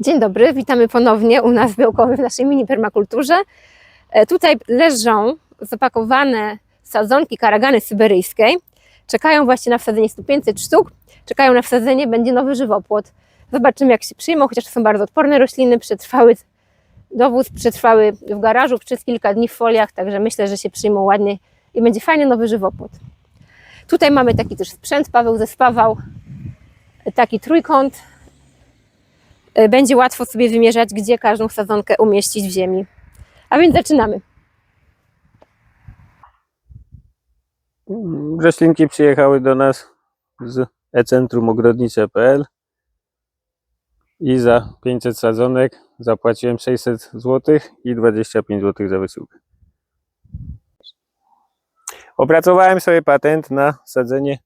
Dzień dobry, witamy ponownie u nas w Białkowie w naszej mini permakulturze. E, Tutaj leżą zapakowane sadzonki karagany syberyjskiej. Czekają właśnie na wsadzenie 100-500 sztuk. Czekają na wsadzenie, będzie nowy żywopłot. Zobaczymy jak się przyjmą, chociaż są bardzo odporne rośliny, przetrwały dowóz, przetrwały w garażu przez kilka dni w foliach, także myślę, że się przyjmą ładnie i będzie fajny nowy żywopłot. Tutaj mamy taki też sprzęt, Paweł zespawał taki trójkąt, będzie łatwo sobie wymierzać, gdzie każdą sadzonkę umieścić w ziemi. A więc zaczynamy. Roślinki przyjechały do nas z e-centrum ogrodnicze.pl i za 500 sadzonek zapłaciłem 600 zł i 25 zł za wysyłkę. Opracowałem sobie patent na sadzenie,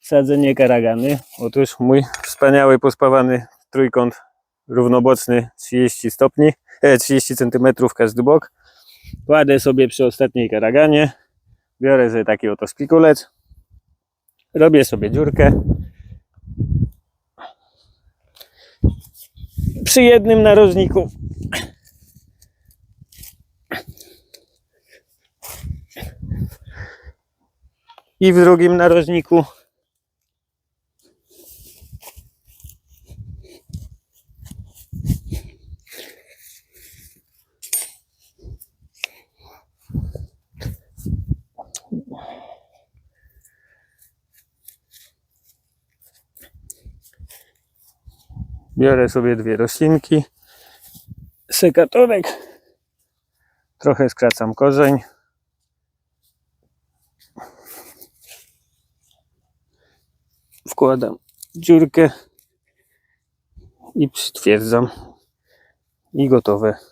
sadzenie karagany. Otóż mój wspaniały pospawany trójkąt równoboczny 30 stopni, e, 30 cm każdy bok. Kładę sobie przy ostatniej karaganie. Biorę sobie taki oto spikulec. Robię sobie dziurkę. Przy jednym narożniku. I w drugim narożniku. Biorę sobie dwie roślinki. Sekatorek. Trochę skracam korzeń. Wkładam dziurkę i przytwierdzam. I gotowe.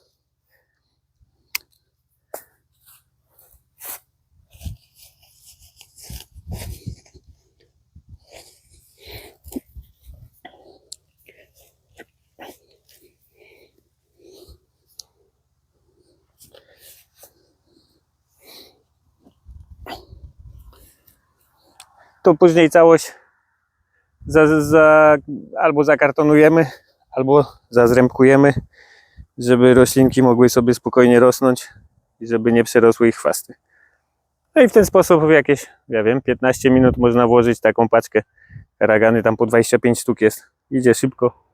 To później całość za, za, albo zakartonujemy, albo zazrębkujemy, żeby roślinki mogły sobie spokojnie rosnąć i żeby nie przerosły ich chwasty. No i w ten sposób w jakieś, ja wiem, 15 minut można włożyć taką paczkę karagany, tam po 25 sztuk jest. Idzie szybko,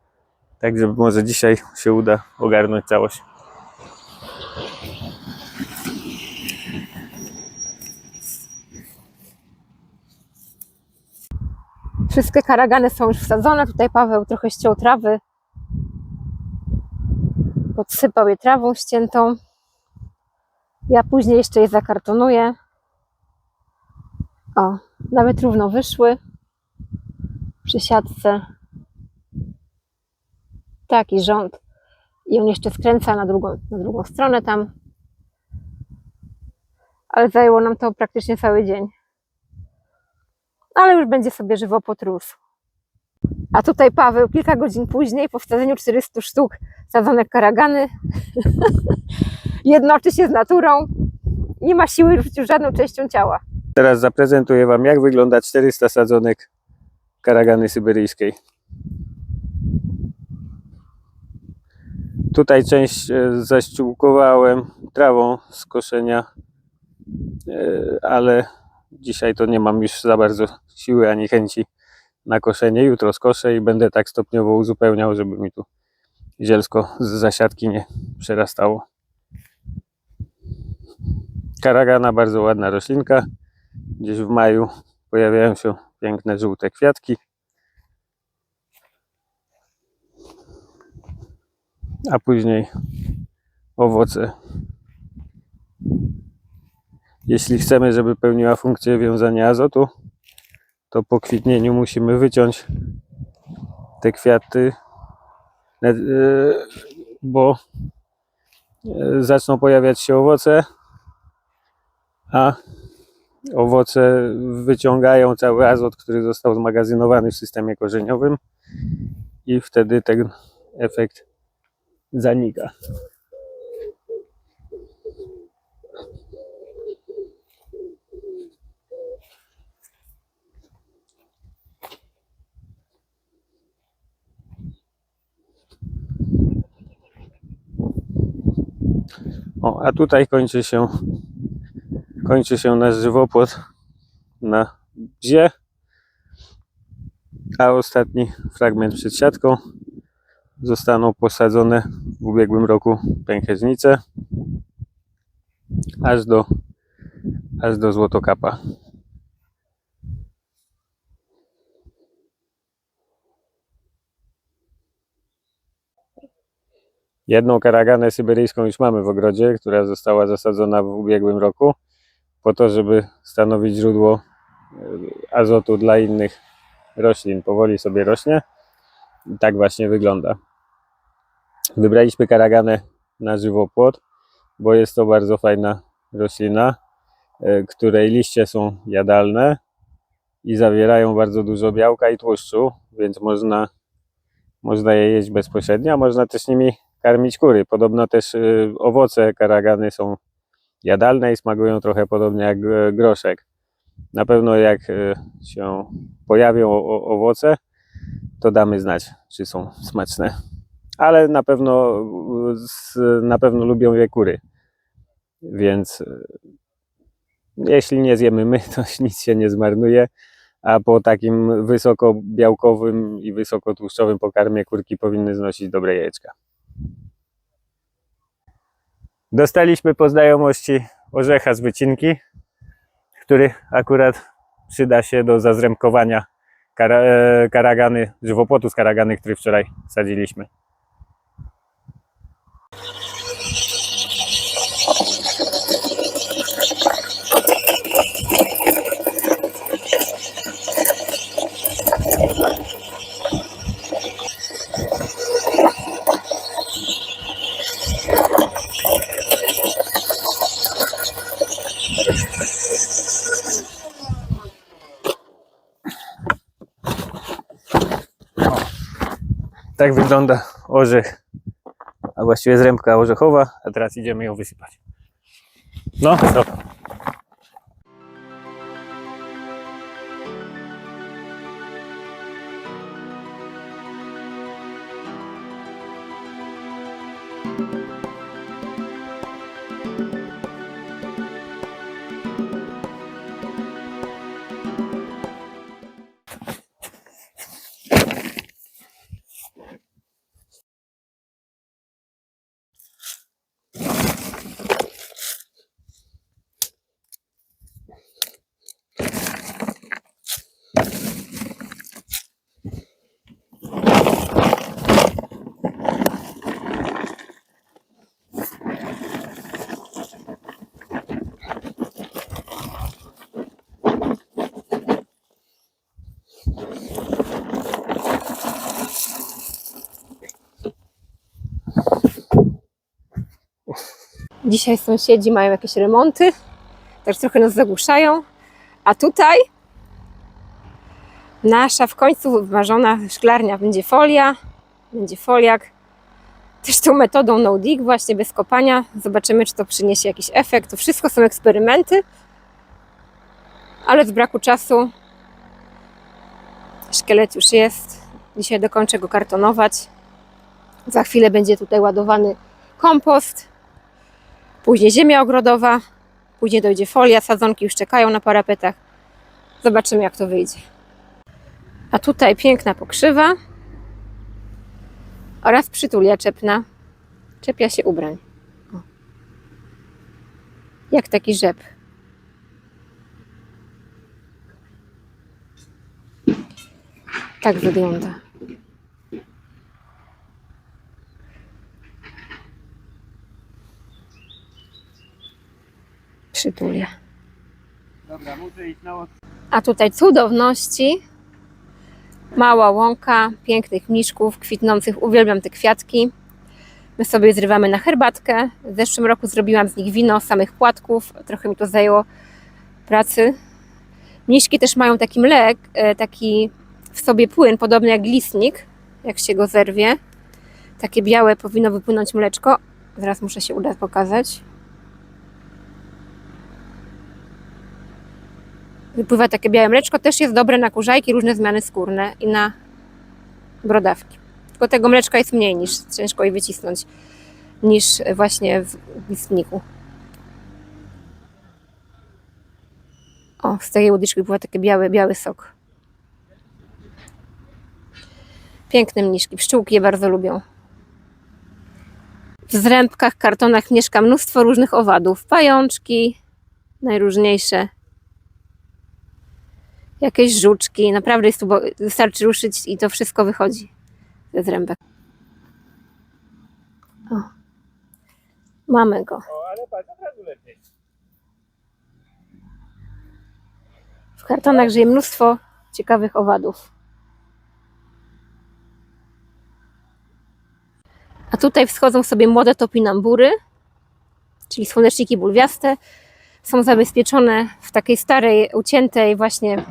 tak żeby może dzisiaj się uda ogarnąć całość. Wszystkie karagany są już wsadzone. Tutaj Paweł trochę ściął trawy. Podsypał je trawą ściętą. Ja później jeszcze je zakartonuję. O, nawet równo wyszły przy siatce. Taki rząd. I on jeszcze skręca na drugą, na drugą stronę tam. Ale zajęło nam to praktycznie cały dzień ale już będzie sobie żywopłot rósł. A tutaj Paweł kilka godzin później, po wsadzeniu 400 sztuk sadzonek karagany, jednoczy się z naturą, nie ma siły już żadną częścią ciała. Teraz zaprezentuję Wam, jak wygląda 400 sadzonek karagany syberyjskiej. Tutaj część e, zaściółkowałem trawą z koszenia, e, ale dzisiaj to nie mam już za bardzo siły ani chęci na koszenie. Jutro skoszę i będę tak stopniowo uzupełniał, żeby mi tu zielsko z zasiadki nie przerastało. Karagana bardzo ładna roślinka. Gdzieś w maju pojawiają się piękne żółte kwiatki. A później owoce. Jeśli chcemy, żeby pełniła funkcję wiązania azotu, to po kwitnieniu musimy wyciąć te kwiaty, e, bo e, zaczną pojawiać się owoce, a owoce wyciągają cały azot, który został zmagazynowany w systemie korzeniowym i wtedy ten efekt zanika. O, a tutaj kończy się kończy się nasz żywopłot na bzie. A ostatni fragment przed siatką zostaną posadzone w ubiegłym roku pęchernice aż do aż do złotokapa. Jedną karaganę syberyjską już mamy w ogrodzie, która została zasadzona w ubiegłym roku, po to, żeby stanowić źródło e, azotu dla innych roślin. Powoli sobie rośnie. I tak właśnie wygląda. Wybraliśmy karaganę na żywopłot, bo jest to bardzo fajna roślina, e, której liście są jadalne i zawierają bardzo dużo białka i tłuszczu, więc można, można je jeść bezpośrednio, a można też nimi karmić kury. Podobno też y, owoce karagany są jadalne i smakują trochę podobnie jak e, groszek. Na pewno jak e, się pojawią owoce, to damy znać, czy są smaczne. Ale na pewno, y, na pewno lubią je kury. Więc jeśli nie zjemy my, to nic się nie zmarnuje. A po takim wysokobiałkowym i wysokotłuszczowym pokarmie kurki powinny znosić dobre jajeczka. Dostaliśmy po znajomości orzecha z wycinki, który akurat przyda się do zazremkowania kara, e, karagany, żywopłotu z karagany, który wczoraj sadziliśmy. Tak wygląda orzech, a właściwie zrębka orzechowa, a teraz idziemy ją wysypać. No, co? Dzisiaj sąsiedzi mają jakieś remonty, także trochę nas zagłuszają. A tutaj nasza w końcu wymarzona szklarnia będzie folia, będzie foliak. Też tą metodą no dig, właśnie bez kopania. Zobaczymy, czy to przyniesie jakiś efekt. To wszystko są eksperymenty, ale z braku czasu szkielet już jest. Dzisiaj dokończę go kartonować. Za chwilę będzie tutaj ładowany kompost później ziemia ogrodowa, później dojdzie folia, sadzonki już czekają na parapetach. Zobaczymy, jak to wyjdzie. A tutaj piękna pokrzywa oraz przytulia czepna. Czepia się ubrań. O. Jak taki rzep. Tak wygląda. Przytulia. Dobra, muszę iść na A tutaj cudowności. Mała łąka, pięknych mniszków kwitnących. Uwielbiam te kwiatki. My sobie zrywamy na herbatkę. W zeszłym roku zrobiłam z nich wino, samych płatków. Trochę mi to zajęło pracy. Mniszki też mają taki mlek, e, taki w sobie płyn, podobny jak glistnik, jak się go zerwie. Takie białe powinno wypłynąć mleczko. Zaraz muszę się uda pokazać. wypływa takie białe mleczko, też jest dobre na kurzajki, różne zmiany skórne i na brodawki. Tylko tego mleczka jest mniej niż ciężko je wycisnąć. niż właśnie w listniku. O, z tej łodyżki był taki biały, biały sok. Piękne mniszki. Pszczółki je bardzo lubią. W zrębkach, kartonach mieszka mnóstwo różnych owadów. Pajączki, najróżniejsze. Jakieś żuczki. Naprawdę jest tu, bo wystarczy ruszyć i to wszystko wychodzi ze zrębek. O. Mamy go. W kartonach żyje mnóstwo ciekawych owadów. A tutaj wschodzą sobie młode topinambury, czyli słoneczniki bulwiaste. Są zabezpieczone w takiej starej, uciętej właśnie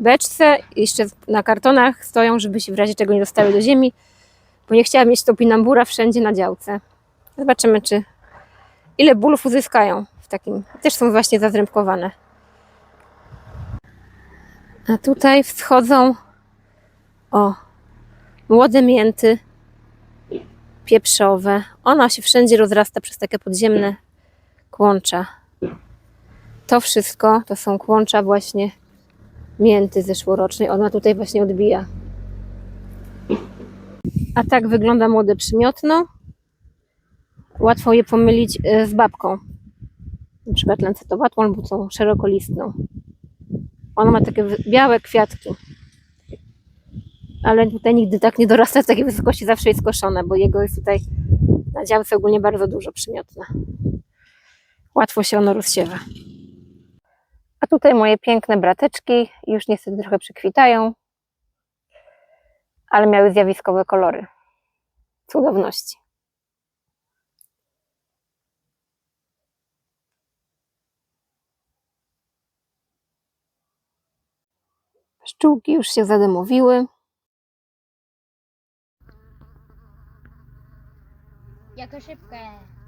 beczce. Jeszcze na kartonach stoją, żeby się w razie czego nie dostały do ziemi, bo nie chciałam mieć topinambura wszędzie na działce. Zobaczymy, czy ile bólów uzyskają w takim. Też są właśnie zazrębkowane. A tutaj wschodzą o młode mięty pieprzowe. Ona się wszędzie rozrasta przez takie podziemne kłącza. To wszystko to są kłącza właśnie mięty zeszłorocznej. Ona tutaj właśnie odbija. A tak wygląda młode przymiotno. Łatwo je pomylić e, z babką. Na przykład lancetowatą albo tą szerokolistną. Ona ma takie białe kwiatki. Ale tutaj nigdy tak nie dorasta w takiej wysokości, zawsze jest koszone, bo jego jest tutaj na działce ogólnie bardzo dużo przymiotne. Łatwo się ono rozsiewa. A tutaj moje piękne brateczki już niestety trochę przykwitają, ale miały zjawiskowe kolory. Cudowności. Pszczółki już się zadomowiły. Я кошепка.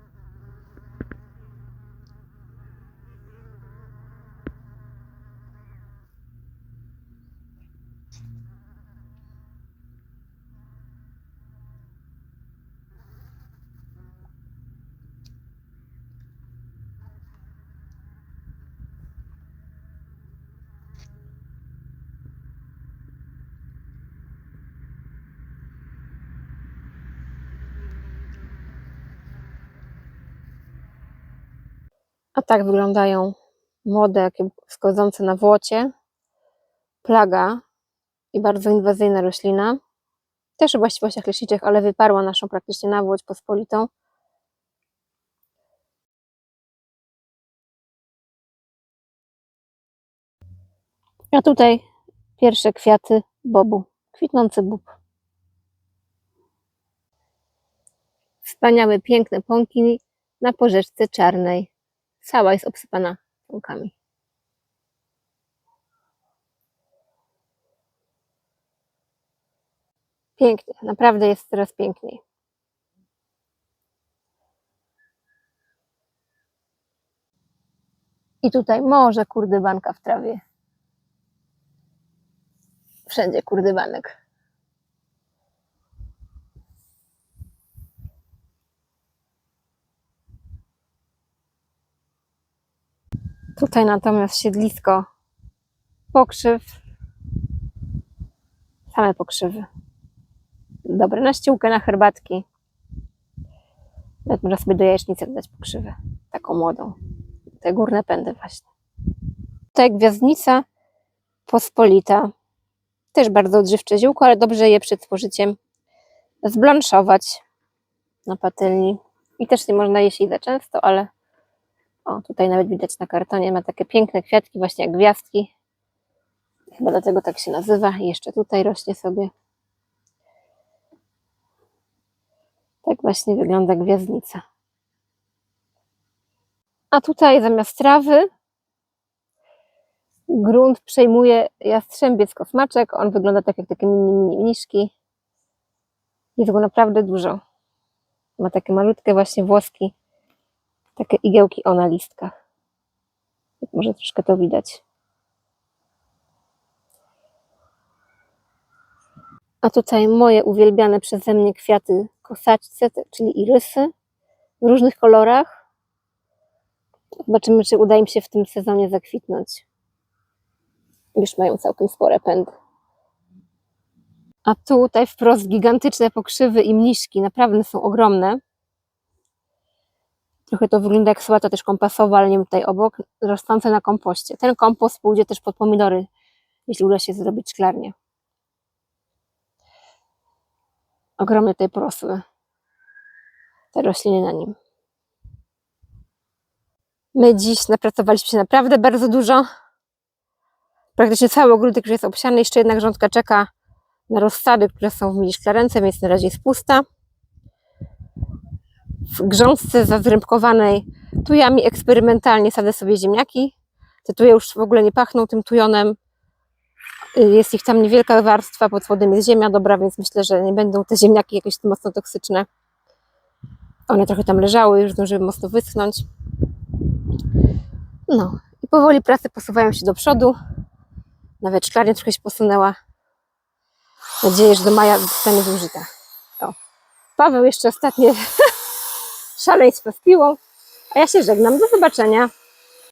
Tak wyglądają młode, jakie na włocie. Plaga i bardzo inwazyjna roślina. Też o właściwościach leczniczych, ale wyparła naszą praktycznie nawłoć pospolitą. A tutaj pierwsze kwiaty bobu, kwitnący bób. Wspaniałe, piękne pąki na porzeczce czarnej. Cała jest obsypana pąkami. Pięknie, naprawdę jest coraz piękniej. I tutaj może kurdywanka w trawie. Wszędzie kurdywanek. Tutaj natomiast siedlisko pokrzyw. Same pokrzywy. Dobre na ściółkę, na herbatki. Nawet można sobie do jajecznicy dodać pokrzywę. Taką młodą. Te górne pędy właśnie. Tutaj gwiazdnica pospolita. Też bardzo odżywcze ziółko, ale dobrze je przed spożyciem zblanszować na patelni. I też nie można jeść jej za często, ale o, tutaj nawet widać na kartonie, ma takie piękne kwiatki, właśnie jak gwiazdki. Chyba dlatego tak się nazywa. I jeszcze tutaj rośnie sobie. Tak właśnie wygląda gwiazdnica. A tutaj zamiast trawy grunt przejmuje jastrzębiec kosmaczek. On wygląda tak jak takie mini, mini mniszki. Jest go naprawdę dużo. Ma takie malutkie właśnie włoski takie igiełki o na listkach. Może troszkę to widać. A tutaj moje uwielbiane przeze mnie kwiaty kosaćce, czyli irysy. w różnych kolorach. Zobaczymy, czy uda im się w tym sezonie zakwitnąć. Już mają całkiem spore pędy. A tutaj wprost gigantyczne pokrzywy i mniszki, naprawdę są ogromne. Trochę to wygląda jak sałata też kompasowa, ale nie tutaj obok, rosnące na kompoście. Ten kompost pójdzie też pod pomidory, jeśli uda się zrobić szklarnię. Ogromne tutaj porosły te rośliny na nim. My dziś napracowaliśmy się naprawdę bardzo dużo. Praktycznie cały ogródek już jest obsiany, jeszcze jedna grządka czeka na rozsady, które są w mini szklarence, więc na razie jest pusta. W grządce zazrębkowanej tujami eksperymentalnie sadzę sobie ziemniaki. Te tuje już w ogóle nie pachną tym tujonem. Y, Jest ich tam niewielka warstwa, pod spodem jest ziemia dobra, więc myślę, że nie będą te ziemniaki jakieś mocno toksyczne. One trochę tam leżały, już zdążyły mocno wyschnąć. No i powoli prace posuwają się do przodu. Nawet szklarnia trochę się posunęła. Mam nadzieję, że do maja zostanie zużyta. O. Paweł jeszcze ostatnie szaleństwo z piłą. A ja się żegnam. Do zobaczenia.